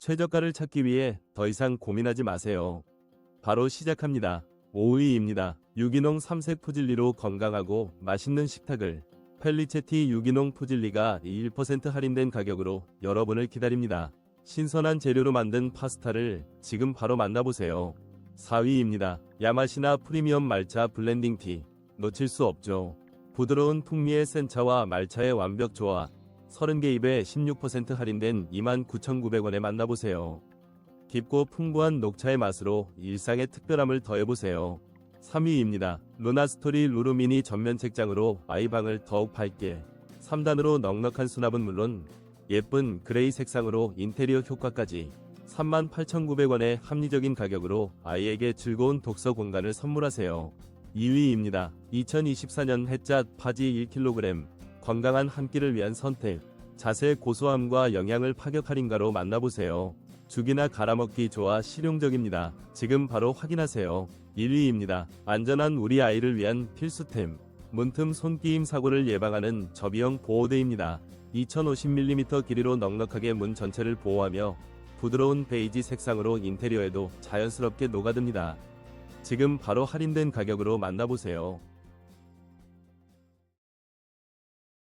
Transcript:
최저가를 찾기 위해 더 이상 고민하지 마세요. 바로 시작합니다. 5위입니다. 유기농 삼색 푸질리로 건강하고 맛있는 식탁을 펠리체티 유기농 푸질리가 1% 할인된 가격으로 여러분을 기다립니다. 신선한 재료로 만든 파스타를 지금 바로 만나보세요. 4위입니다. 야마시나 프리미엄 말차 블렌딩 티. 놓칠 수 없죠. 부드러운 풍미의 센차와 말차의 완벽 조화. 30개 입에 16% 할인된 29,900원에 만나보세요. 깊고 풍부한 녹차의 맛으로 일상의 특별함을 더해보세요. 3위입니다. 루나스토리 루루미니 전면 책장으로 아이방을 더욱 밝게 3단으로 넉넉한 수납은 물론 예쁜 그레이 색상으로 인테리어 효과까지 38,900원의 합리적인 가격으로 아이에게 즐거운 독서 공간을 선물하세요. 2위입니다. 2024년 햇잣 파지 1kg 건강한 한 끼를 위한 선택 자세 고소함과 영양을 파격 할인가로 만나보세요. 죽이나 갈아먹기 좋아 실용적입니다. 지금 바로 확인하세요. 1위입니다. 안전한 우리 아이를 위한 필수템. 문틈 손끼임 사고를 예방하는 접이형 보호대입니다. 2050mm 길이로 넉넉하게 문 전체를 보호하며 부드러운 베이지 색상으로 인테리어에도 자연스럽게 녹아듭니다. 지금 바로 할인된 가격으로 만나보세요.